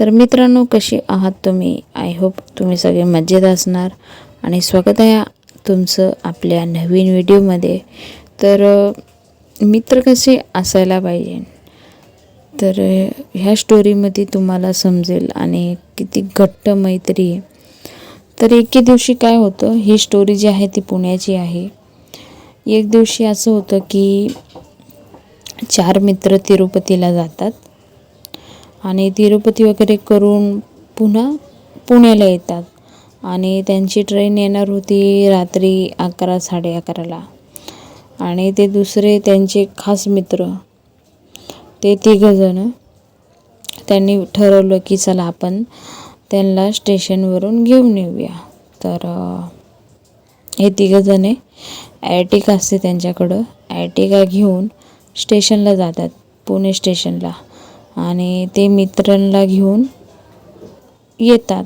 तर मित्रांनो कसे आहात तुम्ही? आय होप तुम्ही सगळे मजेत असणार. आणि स्वागत आहे तुमचं आपल्या नवीन व्हिडिओमध्ये. तर मित्र कसे असायला पाहिजे? तर ह्या स्टोरीमध्ये तुम्हाला समजेल आणि किती घट्ट मैत्री आहे. तर एके दिवशी काय होतं? ही स्टोरी जी आहे ती पुण्याची आहे. एक दिवशी असं होतं की चार मित्र तिरुपतीला जातात. आणि तिरुपती वगैरे करून पुन्हा पुण्याला येतात. आणि त्यांची ट्रेन येणार होती रात्री अकरा साडे अकराला. आणि ते दुसरे त्यांचे खास मित्र ते तिघंजणं त्यांनी ठरवलं की चला आपण त्यांना स्टेशनवरून घेऊन येऊया. तर हे तिघंजणे ॲटिका असते त्यांच्याकडं. ॲटिका घेऊन स्टेशनला जातात पुणे स्टेशनला. आणि ते मित्रांना घेऊन येतात.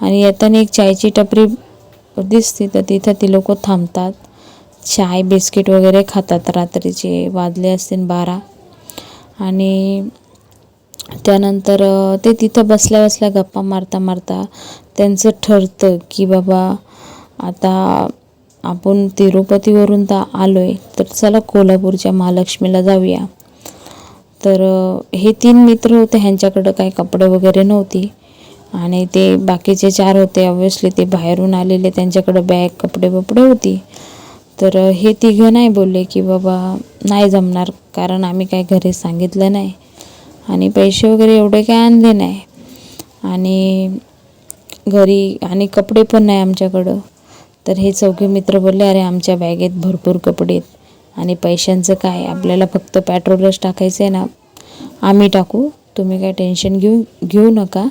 आणि येताना एक चायची टपरी दिसते तर तिथं ती लोक थांबतात. चाय बिस्किट वगैरे खातात. रात्रीचे वाजले असतील बारा. आणि त्यानंतर ते तिथं बसल्या बसल्या गप्पा मारता मारता त्यांचं ठरतं की बाबा आता आपण तिरुपतीवरून तर आलो आहे तर चला कोल्हापूरच्या महालक्ष्मीला जाऊया. तर हे तीन मित्र होते ह्यांच्याकडं काही कपडे वगैरे नव्हती. आणि ते बाकीचे चार होते ऑब्व्हियसली ते बाहेरून आलेले त्यांच्याकडं बॅग कपडे बपडे होती. तर हे तिघं नाही बोलले की बाबा नाही जमणार कारण आम्ही काय घरी सांगितलं नाही. आणि पैसे वगैरे एवढे काय आणले नाही. आणि घरी आणि कपडे पण नाही आमच्याकडं. तर हे चौघे मित्र बोलले अरे आमच्या बॅगेत भरपूर कपडे आहेत. आणि पैशांचं काय? आपल्याला फक्त पेट्रोलच टाकायचं आहे ना आम्ही टाकू. तुम्ही काय टेन्शन घेऊ घेऊ नका.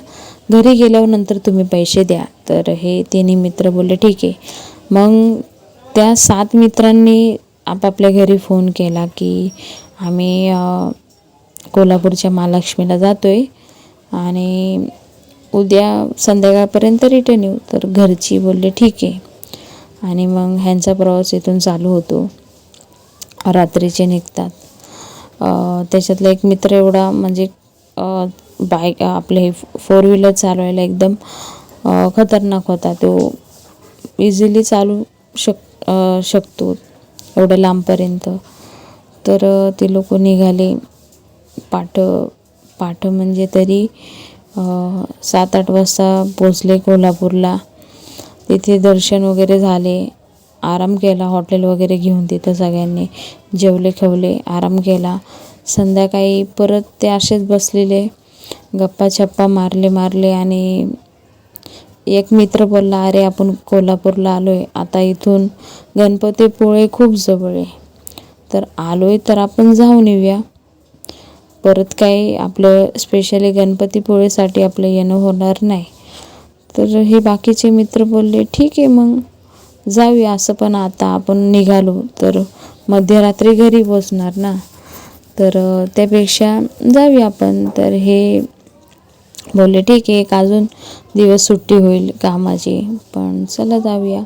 घरी गेल्यावर नंतर तुम्ही पैसे द्या. तर हे तिन्ही मित्र बोलले ठीक आहे. मग त्या सात मित्रांनी आपापल्या घरी फोन केला की आम्ही कोल्हापूरच्या महालक्ष्मीला जातो आहे आणि उद्या संध्याकाळपर्यंत रिटर्न येऊ. तर घरची बोलले ठीक आहे. आणि मग ह्यांचा प्रवास इथून चालू होतो. रात्रीचे निघतात. त्याच्यातला एक मित्र एवढा म्हणजे बाईक आपले फोर व्हीलर चालवायला एकदम खतरनाक होता. तो इझिली चालू शक शकतो एवढ्या लांबपर्यंत. तर ते लोक निघाले. पाठ पाठ म्हणजे तरी सात आठ वाजता पोचले कोल्हापूरला. तिथे दर्शन वगैरे झाले. आराम केला हॉटेल वगैरे घेऊन तिथं सगळ्यांनी जेवले खवले आराम केला संध्याकाळी परत ते असेच बसलेले गप्पा छप्पा मारले मारले आणि एक मित्र बोलला अरे आपण कोल्हापूरला आलो आहे आता इथून गणपतीपुळे खूप जवळ आहे. तर आलो आहे तर आपण जाऊन येऊया. परत काही आपलं स्पेशली गणपतीपुळेसाठी आपलं येणं होणार नाही. तर हे बाकीचे मित्र बोलले ठीक आहे मग. जाऊया असं पण आता आपण निघालो तर मध्यरात्री घरी पोचणार ना. तर त्यापेक्षा जाऊया आपण. तर हे बोलले ठीक आहे एक अजून दिवस सुट्टी होईल कामाची पण चला जाऊया.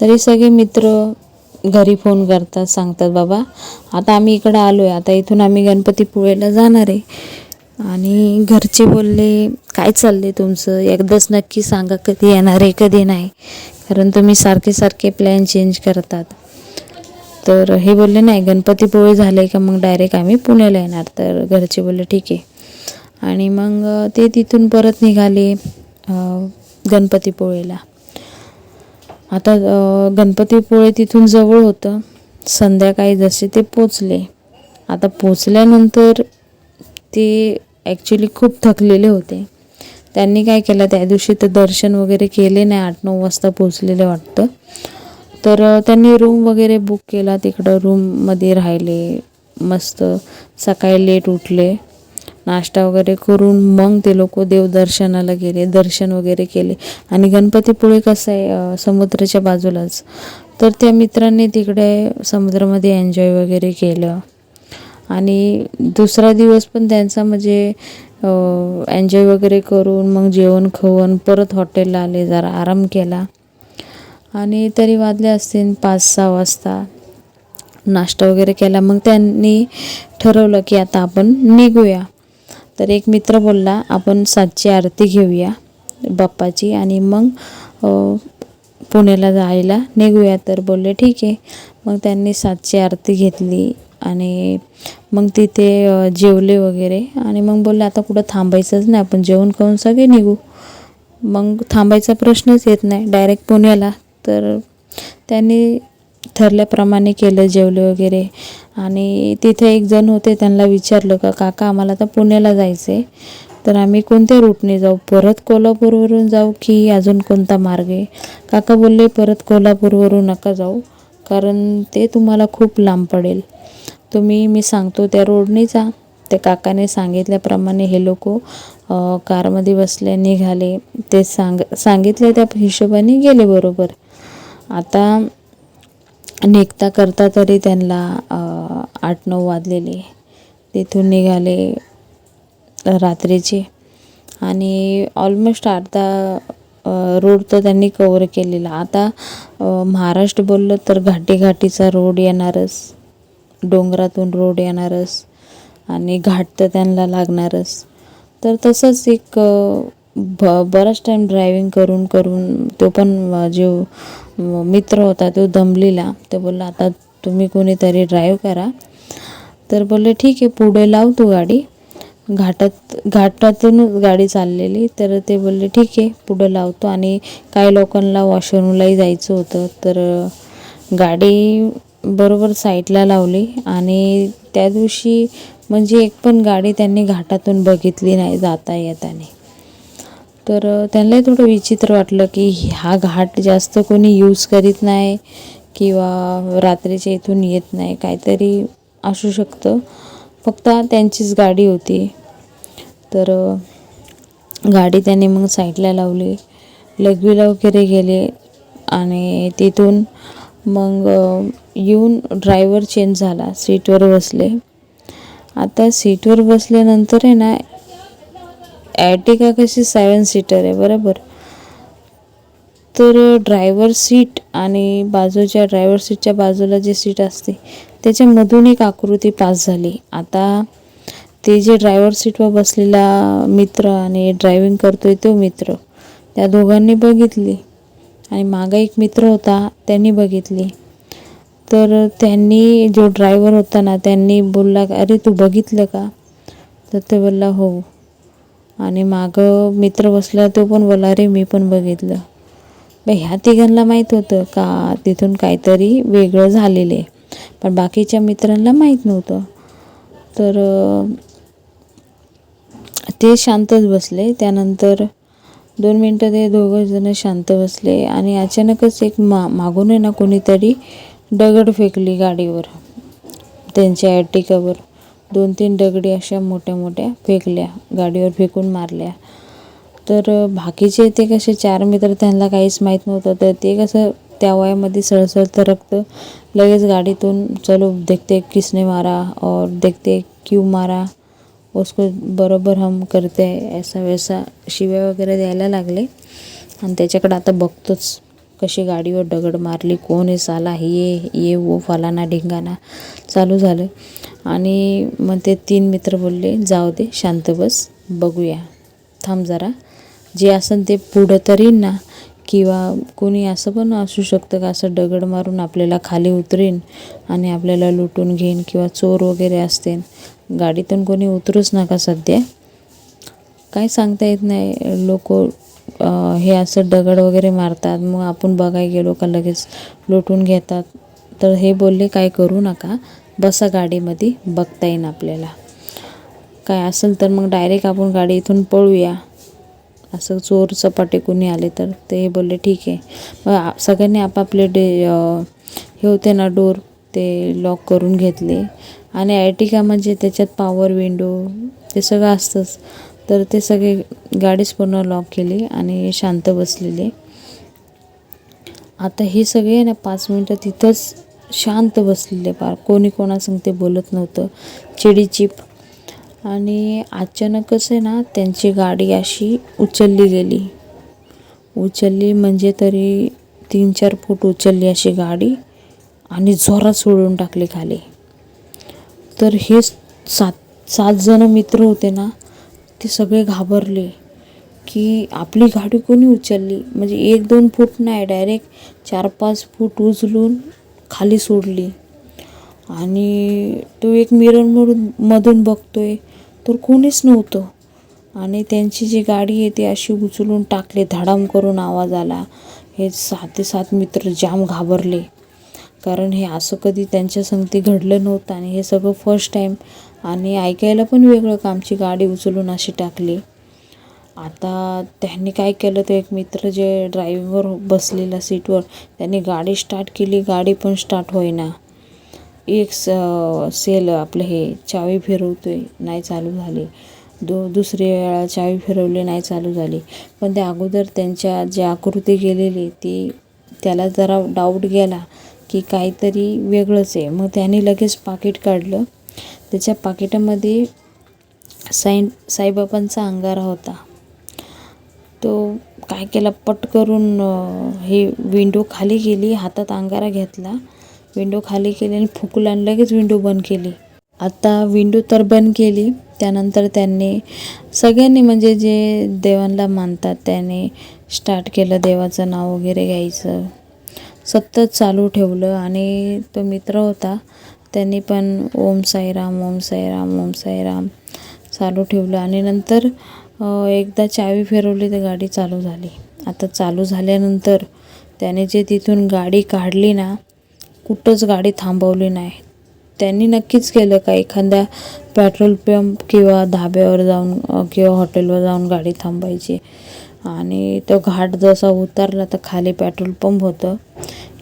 तरी सगळे मित्र घरी फोन करतात सांगतात बाबा आता आम्ही इकडं आलो आहे आता इथून आम्ही गणपतीपुळेला जाणार आहे. आणि घरचे बोलले काय चाललं आहे तुमचं? एकदाच नक्की सांगा कधी येणार आहे कधी नाही. कारण तुम्ही सारखे सारखे प्लॅन चेंज करतात. तर हे बोलले नाही गणपतीपुळे झाले का मग डायरेक्ट आम्ही पुण्याला येणार. तर घरचे बोलले ठीक आहे. आणि मग ते तिथून परत निघाले गणपतीपुळेला आता गणपतीपुळे तिथून जवळ होतं. संध्याकाळी जसे ते पोचले. आता पोचल्यानंतर ते ॲक्च्युली खूप थकलेले होते. त्यांनी काय केलं त्या दिवशी तर दर्शन वगैरे केले नाही आठ नऊ वाजता पोचलेले वाटतं. तर त्यांनी रूम वगैरे बुक केला तिकडं रूममध्ये राहिले मस्त सकाळी लेट उठले. नाश्ता वगैरे करून मग ते लोक देवदर्शनाला गेले दर्शन वगैरे केले. आणि गणपतीपुळे कसं आहे समुद्राच्या बाजूलाच. तर त्या मित्रांनी तिकडे समुद्रामध्ये एन्जॉय वगैरे केलं. आणि दुसरा दिवस पण त्यांचा म्हणजे एन्जॉय वगैरे करून मग जेवण खाऊन परत हॉटेलला आले जरा आराम केला. आणि तरी वाजले असतील पाच सहा वाजता. नाश्ता वगैरे केला. मग त्यांनी ठरवलं की आता आपण निघूया. तर एक मित्र बोलला आपण सातची आरती घेऊया बाप्पाची आणि मग पुण्याला जायला निघूया. तर बोलले ठीक आहे. मग त्यांनी सातची आरती घेतली. आणि मग तिथे जेवले वगैरे. आणि मग बोलले आता कुठं थांबायचंच नाही आपण जेवण करून सगळे निघू. मग थांबायचा प्रश्नच येत नाही. डायरेक्ट पुण्याला तर त्यांनी ठरल्याप्रमाणे केलं जेवले वगैरे. आणि तिथे एक जण होते त्यांना विचारलं का काका आम्हाला तर पुण्याला जायचं आहे तर आम्ही कोणत्या रूटने जाऊ? परत कोल्हापूरवरून जाऊ की अजून कोणता मार्ग आहे? काका बोलले परत कोल्हापूरवरून नका जाऊ कारण ते तुम्हाला खूप लांब पडेल. तुम्ही मी सांगतो त्या रोडने जा. त्या काकाने सांगितल्याप्रमाणे हे लोक कारमध्ये बसले निघाले. ते सांग सांगितले त्या हिशोबाने गेले बरोबर. आता निघता करता तरी त्यांना आठ नऊ वाजलेले. तिथून निघाले रात्रीचे. आणि ऑलमोस्ट अर्धा रोड तर त्यांनी कवर केलेला. आता महाराष्ट्र बोललं तर घाटी घाटीचा रोड येणारच. डोंगरातून रोड येणारच आणि घाट तर त्यांना लागणारच तर तसंच एक ब बराच टाईम ड्रायविंग करून करून तो पण जो मित्र होता तो दमलेला. तो बोलला आता तुम्ही कोणीतरी ड्राईव्ह करा. तर बोलले ठीक आहे पुढे लाव तू गाडी. घाटात घाटातूनच गाडी चाललेली. तर ते बोलले ठीक आहे पुढं लावतो. आणि काही लोकांना वॉशरूमलाही जायचं होतं. तर गाडी बरोबर साईडला लावली आणि त्या दिवशी म्हणजे एक पण गाडी त्यांनी घाटातून बघितली नाही जाता येताना. तर त्यांनाही थोडं विचित्र वाटलं की हा घाट जास्त कोणी यूज करीत नाही किंवा रात्रीच्या इथून येत नाही काहीतरी असू शकतं. फक्त त्यांचीच गाडी होती. तर गाडी त्यांनी मग साईडला लावली. लघवीला वगैरे गेले आणि तिथून मग येऊन ड्रायव्हर चेंज झाला सीटवर बसले. आता सीटवर बसल्यानंतर आहे ना ॲटिका कशी सेवन सीटर आहे बरोबर? तर ड्रायव्हर सीट आणि बाजूच्या ड्रायव्हर सीटच्या बाजूला जी सीट असते त्याच्यामधून एक आकृती पास झाली. आता ते जे ड्रायव्हर सीटवर बसलेला मित्र आणि ड्रायव्हिंग करतोय तो मित्र त्या दोघांनी बघितली. आणि मागं एक मित्र होता त्यांनी बघितली. तर त्यांनी जो ड्रायव्हर होता ना त्यांनी बोलला अरे तू बघितलं का? तर ते बोलला हो. आणि मागं मित्र बसला तो पण बोला अरे मी पण बघितलं. मग ह्या तिघांना माहीत होतं का? तिथून काहीतरी वेगळं झालेलं आहे. पण बाकीच्या मित्रांना माहीत नव्हतं. तर ते शांतच बसले. त्यानंतर दोन मिनटं ते दोघं जण शांत बसले आणि अचानकच एक मा मागून आहे ना कोणीतरी दगड फेकली गाडीवर. त्यांच्या ॲटिकावर दोन तीन दगडी अशा मोठ्या मोठ्या फेकल्या गाडीवर फेकून मारल्या. तर बाकीचे ते कसे चार मित्र त्यांना काहीच माहीत नव्हतं तर ते कसं त्या वयामध्ये सळसळ रक्त लगेच गाडीतून चलो देखते किसने मारा और देखते क्यू मारा. उसको बरोबर हम करते आहे ऐसा वैसा शिव्या वगैरे द्यायला लागले. आणि त्याच्याकडे आता बघतोच कशी गाडीवर दगड मारली कोण आहे साला ये ये वो फलाना ढिंगाणा चालू झालं. आणि मग ते तीन मित्र बोलले जाऊ दे शांत बस बघूया. थांब जरा. जे असेल ते पुढं तरी ना किंवा कोणी असं पण असू शकतं का असं दगड मारून आपल्याला खाली उतरेन आणि आपल्याला लुटून घेईन किंवा चोर वगैरे असतील. गाडीतून कोणी उतरूच नका सध्या. काय सांगता येत नाही. लोक हे असं दगड वगैरे मारतात. मग आपण बघायला गेलो का लगेच लुटून घेतात. तर हे बोलले काय करू नका. बसा गाडीमध्ये. बघता येईन आपल्याला. काय असेल तर मग डायरेक्ट आपण गाडी इथून पळूया. असं चोर चपाटे कोणी आले तर ते बोलले ठीक आहे. मग सगळ्यांनी आपापले डे हे होते ना डोर ते लॉक करून घेतले. आणि ॲटिका म्हणजे त्याच्यात पॉवर विंडो ते सगळं असतंच. तर ते सगळे गाडीच पूर्ण लॉक केली आणि शांत बसलेले. आता हे सगळे ना पाच मिनटं तिथंच शांत बसलेले पार. कोणी कोणासंग ते बोलत नव्हतं. चिडीचिप आणि अचानकच आहे ना त्यांची गाडी अशी उचलली गेली. उचलली म्हणजे तरी तीन चार फूट उचलली अशी गाडी आणि जोरात सोडून टाकली खाली. तर हे सात सात जण मित्र होते ना ते सगळे घाबरले की आपली गाडी कोणी उचलली? म्हणजे एक दोन फूट नाही डायरेक्ट चार पाच फूट उचलून खाली सोडली. आणि तो एक मिररमधून मधून बघतोय. तर कोणीच नव्हतं. आणि त्यांची जी गाडी आहे ती अशी उचलून टाकली. धडाम करून आवाज आला. हे सात ते सात मित्र जाम घाबरले. कारण हे असं कधी त्यांच्या संगती घडलं नव्हतं आणि हे सगळं फर्स्ट टाईम आणि ऐकायला पण वेगळं कामची गाडी उचलून अशी टाकली. आता त्यांनी काय केलं ते एक मित्र जे ड्रायव्हर बसलेला सीटवर त्यांनी गाडी स्टार्ट केली. गाडी पण स्टार्ट होईना. एक स सेल आपलं हे चावी फिरवतो आहे नाही चालू झाली. दो दुसरी वेळा चावी फिरवली नाही चालू झाली. पण त्या अगोदर त्यांच्या जी आकृती गेलेली ती त्याला जरा डाऊट गेला की काहीतरी वेगळंच आहे. मग त्याने लगेच पाकिट काढलं. त्याच्या पाकिटामध्ये साई साईबाबांचा अंगारा होता. तो काय केला पट करून हे विंडो खाली गेली हातात अंगारा घेतला. विंडो खाली केली आणि फुकला आणि लगेच विंडो बंद केली. आता विंडो तर बंद केली. त्यानंतर त्यांनी सगळ्यांनी म्हणजे जे देवांना मानतात त्याने स्टार्ट केलं देवाचं नाव वगैरे घ्यायचं. सतत चालू ठेवलं आणि तो मित्र होता त्यांनी पण ओम साईराम ओम साईराम ओम साईराम चालू ठेवलं आणि नंतर एकदा चावी फिरवली तर गाडी चालू झाली. आता चालू झाल्यानंतर त्याने जे तिथून गाडी काढली ना कुठंच गाडी थांबवली नाही. त्यांनी नक्कीच केलं का एखाद्या पेट्रोल पंप किंवा धाब्यावर जाऊन किंवा हॉटेलवर जाऊन गाडी थांबायची. आणि तो घाट जसा उतरला तर खाली पेट्रोल पंप होतं.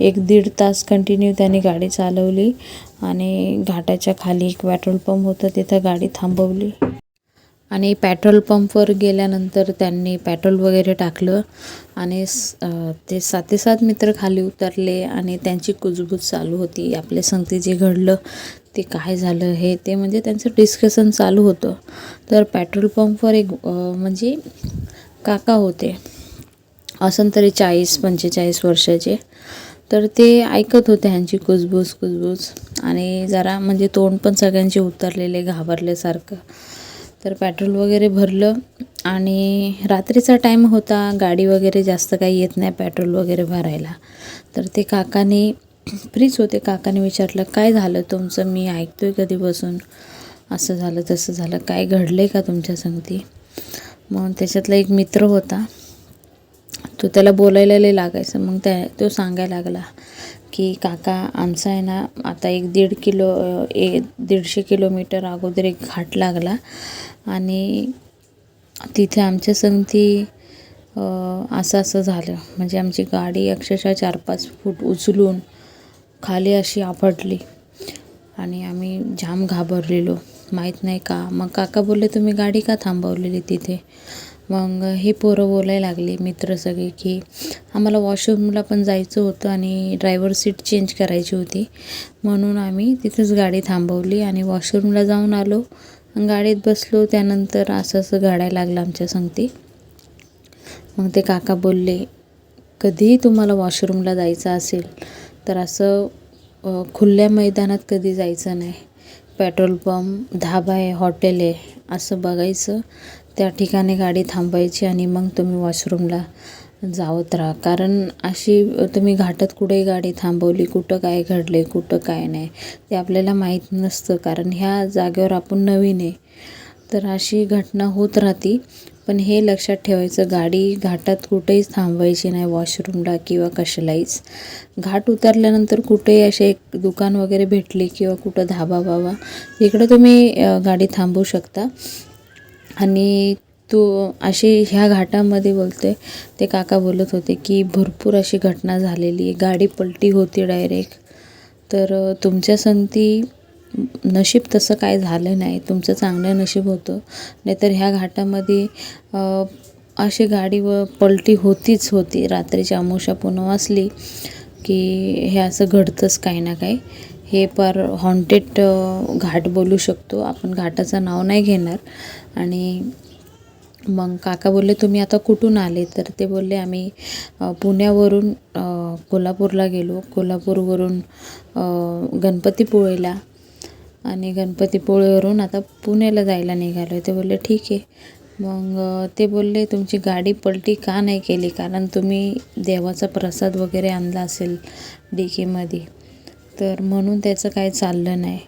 एक दीड तास कंटिन्यू त्याने गाडी चालवली आणि घाटाच्या खाली एक पेट्रोल पंप होतं तिथं गाडी थांबवली. आणि पेट्रोल पंपवर गेल्यानंतर त्यांनी पेट्रोल वगैरे टाकलं आणि ते सातेसात मित्र खाली उतरले आणि त्यांची कुजबूज चालू होती. आपल्या संगती जे घडलं ते काय झालं हे ते म्हणजे त्यांचं डिस्कशन चालू होतं. तर पेट्रोल पंपवर एक म्हणजे काका होते. असं तरी चाळीस पंचेचाळीस वर्षाचे. तर ते ऐकत होते ह्यांची कुजबूज कुजबूज. आणि जरा म्हणजे तोंड पण सगळ्यांचे उतरलेले घाबरल्यासारखं. तर पेट्रोल वगैरे भरलं आणि रात्रीचा टाईम होता. गाडी वगैरे जास्त काही येत नाही पेट्रोल वगैरे भरायला. तर ते काकाने फ्रीच होते काकाने विचारलं काय झालं तुमचं? मी ऐकतोय कधी बसून. असं झालं तसं झालं. काय घडलं आहे का तुमच्या संगती? मग त्याच्यातला एक मित्र होता. तो त्याला बोलायला लागायचं. मग त्या तो सांगायला लागला की काका आमचा आहे ना आता एक दीड किलो ए एक दीडशे किलोमीटर अगोदर एक घाट लागला. आणि तिथे आमच्या संगती असं असं झालं. म्हणजे आमची गाडी अक्षरशः चार पाच फूट उचलून खाली अशी आपटली. आणि आम्ही जाम घाबरलेलो. माहीत नाही का? मग काका बोलले तुम्ही गाडी का थांबवलेली तिथे? मग हे पोरं बोलायला लागले मित्र सगळे की आम्हाला वॉशरूमला पण जायचं होतं आणि ड्रायव्हर सीट चेंज करायची होती. म्हणून आम्ही तिथेच गाडी थांबवली आणि वॉशरूमला जाऊन आलो. गाडीत बसलो त्यानंतर असं असं गाड्या लागलं आमच्या संगती. मग ते काका बोलले कधीही तुम्हाला वॉशरूमला जायचं असेल तर असं खुल्या मैदानात कधी जायचं नाही. पेट्रोल पंप धाबा आहे हॉटेल आहे असं बघायचं. त्या ठिकाणी गाडी थांबायची आणि मग तुम्ही वॉशरूमला जावत राहा. कारण अशी तुम्ही घाटात कुठेही गाडी थांबवली कुठं काय घडले कुठं काय नाही ते आपल्याला माहीत नसतं. कारण ह्या जागेवर आपण नवीन आहे. तर अशी घटना होत राहती. पण हे लक्षात ठेवायचं गाडी घाटात कुठेही थांबवायची नाही वॉशरूमला किंवा कशालाहीच. घाट उतरल्यानंतर कुठेही असे एक दुकान वगैरे भेटले किंवा कुठं धाबा बाबा इकडं तुम्ही गाडी थांबवू शकता. आणि तो अशी ह्या घाटामध्ये बोलते ते काका बोलत होते की भरपूर अशी घटना झालेली आहे गाडी पलटी होती डायरेक्ट तर तुमच्या संगती नशीब तसं काय झालं नाही तुमचं चांगलं नशीब होतं. नाहीतर ह्या घाटामध्ये अशी गाडी व पलटी होतीच होती. रात्रीची अमावस्या पुन्हा वाचली की हे असं घडतंच काही ना काही. हे पर हॉन्टेड घाट बोलू शकतो. आपण घाटाचं नाव नाही घेणार. आणि मग काका बोलले तुम्ही आता कुठून आले? तर ते बोलले आम्ही पुण्यावरून कोल्हापूरला गेलो. कोल्हापूरवरून गणपतीपुळेला. आणि गणपतीपुळेवरून आता पुण्याला जायला निघालो ते बोलले ठीक आहे. मग ते बोलले तुमची गाडी पलटी का नाही केली? कारण तुम्ही देवाचा प्रसाद वगैरे आणला असेल डिकीमध्ये. तर म्हणून त्याचं काय चाललं नाही.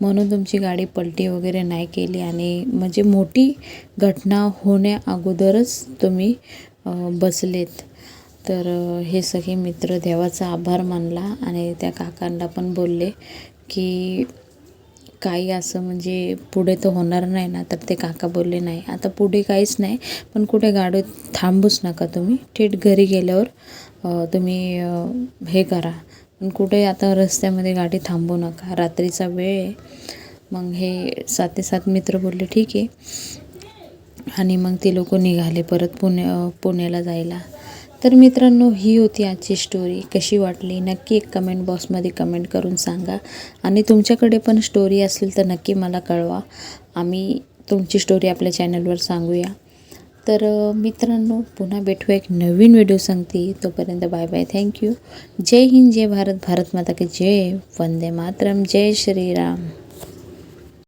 म्हणून तुमची गाडी पलटी वगैरे नाही केली आणि म्हणजे मोठी घटना होण्या अगोदरच तुम्ही बसलेत. तर हे सगळे मित्र देवाचा आभार मानला आणि त्या काकांना पण बोलले की काही असं म्हणजे पुढे तर होणार नाही ना. तर ते काका बोलले नाही आता पुढे काहीच नाही पण कुठे गाडी थांबूच नका तुम्ही. थेट घरी गेल्यावर तुम्ही हे करा. पण कुठे आता रस्त्यामध्ये गाडी थांबू नका. रात्रीचा वेळ आहे. मग हे साते सात मित्र बोलले ठीक आहे. आणि मग ते लोक निघाले परत पुणे पुण्याला जायला. तर मित्रांनो ही होती आजची स्टोरी कशी वाटली? नक्की एक कमेंट बॉक्समध्ये कमेंट करून सांगा. आणि तुमच्याकडे पण स्टोरी असेल तर नक्की मला कळवा. आम्ही तुमची स्टोरी आपल्या चॅनलवर सांगूया. तर मित्रांनो पुन्हा भेटू एक नवीन व्हिडिओ सांगते. तोपर्यंत बाय बाय थँक्यू जय हिंद जय भारत. भारत माता की जय. वंदे मातरम. जय श्रीराम.